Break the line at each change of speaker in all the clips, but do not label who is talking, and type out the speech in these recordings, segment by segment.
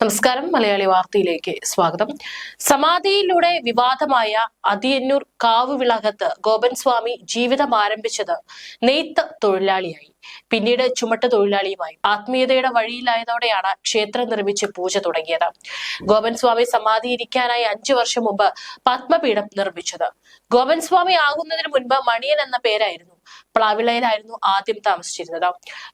നമസ്കാരം. മലയാളി വാർത്തയിലേക്ക് സ്വാഗതം. സമാധിയിലൂടെ വിവാദമായ അതിയന്നൂർ കാവുവിളകത്ത് ഗോപൻ സ്വാമി ജീവിതം ആരംഭിച്ചത് നെയ്ത്ത് തൊഴിലാളിയായി. പിന്നീട് ചുമട്ട് തൊഴിലാളിയുമായി. ആത്മീയതയുടെ വഴിയിലായതോടെയാണ് ക്ഷേത്രം നിർമ്മിച്ച് പൂജ തുടങ്ങിയത്. ഗോപൻ സ്വാമി സമാധി ഇരിക്കാനായി അഞ്ചു വർഷം മുമ്പ് പത്മപീഠം നിർമ്മിച്ചത്. ഗോപൻ സ്വാമി ആകുന്നതിന് മുൻപ് മണിയൻ എന്ന പേരായിരുന്നു പ്ലാവിളയിലായിരുന്നു ആദ്യം താമസിച്ചിരുന്നത്.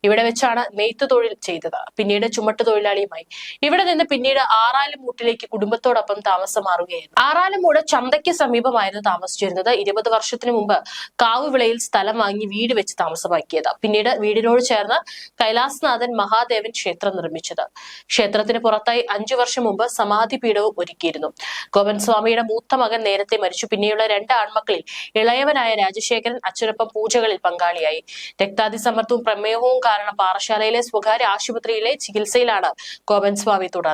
ഇവിടെ വെച്ചാണ് നെയ്ത്ത് തൊഴിൽ ചെയ്തത്. പിന്നീട് ചുമട്ട് തൊഴിലാളിയുമായി. ഇവിടെ നിന്ന് പിന്നീട് ആറാലുമൂട്ടിലേക്ക് കുടുംബത്തോടൊപ്പം താമസം മാറുകയായിരുന്നു. ആറാലുമൂട് ചന്തയ്ക്ക് സമീപമായിരുന്നു താമസിച്ചിരുന്നത്. ഇരുപത് വർഷത്തിന് മുമ്പ് കാവുവിളയിൽ സ്ഥലം വാങ്ങി വീട് വെച്ച് താമസമാക്കിയത്. പിന്നീട് വീടിനോട് ചേർന്ന് കൈലാസ്നാഥൻ മഹാദേവൻ ക്ഷേത്രം നിർമ്മിച്ചത്. ക്ഷേത്രത്തിന് പുറത്തായി അഞ്ചു വർഷം മുമ്പ് സമാധി പീഠവും ഒരുക്കിയിരുന്നു. ഗോപൻ സ്വാമിയുടെ മൂത്ത മകൻ നേരത്തെ മരിച്ചു. പിന്നെയുള്ള രണ്ട് ആൺമക്കളിൽ ഇളയവനായ രാജശേഖരൻ അച്ഛനൊപ്പം പൂജകളിൽ പങ്കാളിയായി. രക്താതിസമ്മർദ്ദവും പ്രമേഹവും കാരണം പാറശാലയിലെ സ്വകാര്യ ആശുപത്രിയിലെ ചികിത്സയിലാണ് ഗോപൻ സ്വാമി തുടർന്നത്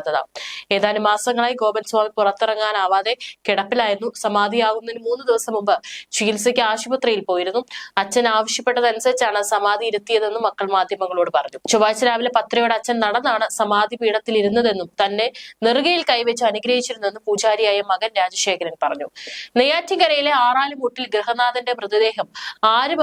ഏതാനും മാസങ്ങളായി ഗോപൻ സ്വാമി പുറത്തിറങ്ങാനാവാതെ കിടപ്പിലായിരുന്നു. സമാധിയാകുന്നതിന് മൂന്ന് ദിവസം മുമ്പ് ചികിത്സയ്ക്ക് ആശുപത്രിയിൽ പോയിരുന്നു. അച്ഛൻ ആവശ്യപ്പെട്ടതനുസരിച്ചാണ് സമാധി ഇരുത്തിയതെന്നും മക്കൾ മാധ്യമങ്ങളോട് പറഞ്ഞു. ചൊവ്വാഴ്ച രാവിലെ പത്രയോടെ അച്ഛൻ നടന്നാണ് സമാധി പീഠത്തിൽ ഇരുന്നതെന്നും തന്നെ നെറുകയിൽ കൈവച്ച് അനുഗ്രഹിച്ചിരുന്നെന്നും പൂജാരിയായ മകൻ രാജശേഖരൻ പറഞ്ഞു. നെയ്യാറ്റിങ്കരയിലെ ആറാലുമുട്ടിൽ ഗൃഹനാഥന്റെ മൃതദേഹം ആരും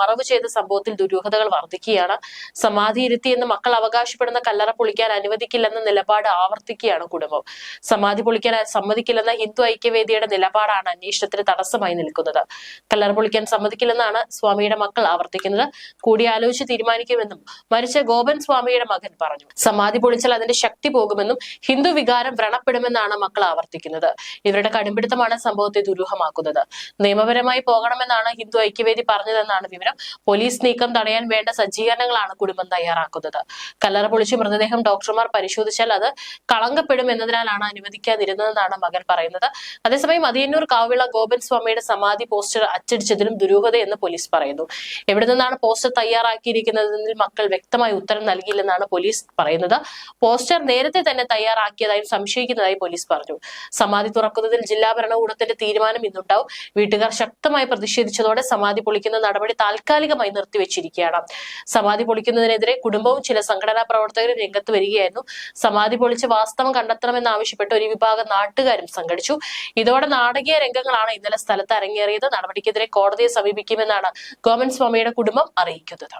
മറവ് ചെയ്ത സംഭവത്തിൽ ദുരൂഹതകൾ വർദ്ധിക്കുകയാണ് സമാധിയിരുത്തി എന്ന് മക്കൾ അവകാശപ്പെടുന്ന കല്ലറ പൊളിക്കാൻ അനുവദിക്കില്ലെന്ന നിലപാട് ആവർത്തിക്കുകയാണ് കുടുംബം. സമാധി പൊളിക്കാൻ സമ്മതിക്കില്ലെന്ന ഹിന്ദു ഐക്യവേദിയുടെ നിലപാടാണ് അന്വേഷണത്തിന് തടസ്സമായി നിൽക്കുന്നത്. കല്ലറ പൊളിക്കാൻ സമ്മതിക്കില്ലെന്നാണ് സ്വാമിയുടെ മക്കൾ ആവർത്തിക്കുന്നത്. കൂടിയാലോചിച്ച് തീരുമാനിക്കുമെന്നും മരിച്ച ഗോപൻ സ്വാമിയുടെ മകൻ പറഞ്ഞു. സമാധി പൊളിച്ചാൽ അതിന്റെ ശക്തി പോകുമെന്നും ഹിന്ദു വികാരം വ്രണപ്പെടുമെന്നാണ് മക്കൾ ആവർത്തിക്കുന്നത്. ഇവരുടെ കടുംപിടുത്തമാണ് സംഭവത്തെ ദുരൂഹമാക്കുന്നത്. നിയമപരമായി പോകണമെന്നാണ് ഹിന്ദു ഐക്യവേദി പറഞ്ഞതെന്നാണ് വിവരം പോലീസ് നീക്കം തടയാൻ വേണ്ട സജ്ജീകരണങ്ങളാണ് കുടുംബം തയ്യാറാക്കുന്നത്. കല്ലറ പൊളിച്ച് മൃതദേഹം ഡോക്ടർമാർ പരിശോധിച്ചാൽ അത് കളങ്കപ്പെടും എന്നതിനാലാണ് അനുവദിക്കാതിരുന്നതെന്നാണ് മകൻ പറയുന്നത്. അതേസമയം അതിയന്നൂർ കാവിള ഗോപൻ സ്വാമിയുടെ സമാധി പോസ്റ്റർ അച്ചടിച്ചതിലും ദുരൂഹതയെന്ന് പോലീസ് പറയുന്നു. എവിടെ നിന്നാണ് പോസ്റ്റർ തയ്യാറാക്കിയിരിക്കുന്നതെന്നതിൽ മക്കൾ വ്യക്തമായി ഉത്തരം നൽകിയില്ലെന്നാണ് പോലീസ് പറയുന്നത്. പോസ്റ്റർ നേരത്തെ തന്നെ തയ്യാറാക്കിയതായും സംശയിക്കുന്നതായി പോലീസ് പറഞ്ഞു. സമാധി തുറക്കുന്നതിൽ ജില്ലാ ഭരണകൂടത്തിന്റെ തീരുമാനം ഇന്നുണ്ടാവും. വീട്ടുകാർ ശക്തമായി പ്രതിഷേധിച്ചതോടെ സമാധി പൊളിക്കുന്ന നടപടി താൽക്കാലികമായി നിർത്തിവെച്ചിരിക്കുകയാണ്. സമാധി പൊളിക്കുന്നതിനെതിരെ കുടുംബവും ചില സംഘടനാ പ്രവർത്തകരും രംഗത്ത് വരികയായിരുന്നു. സമാധി പൊളിച്ച് വാസ്തവം കണ്ടെത്തണമെന്നാവശ്യപ്പെട്ട് ഒരു വിഭാഗം നാട്ടുകാരും സംഘടിച്ചു. ഇതോടെ നാടകീയ രംഗങ്ങളാണ് ഇന്നലെ സ്ഥലത്ത് അരങ്ങേറിയത്. നടപടിക്കെതിരെ കോടതിയെ സമീപിക്കുമെന്നാണ് ഗോമൻ സ്വാമിയുടെ കുടുംബം അറിയിക്കുന്നത്.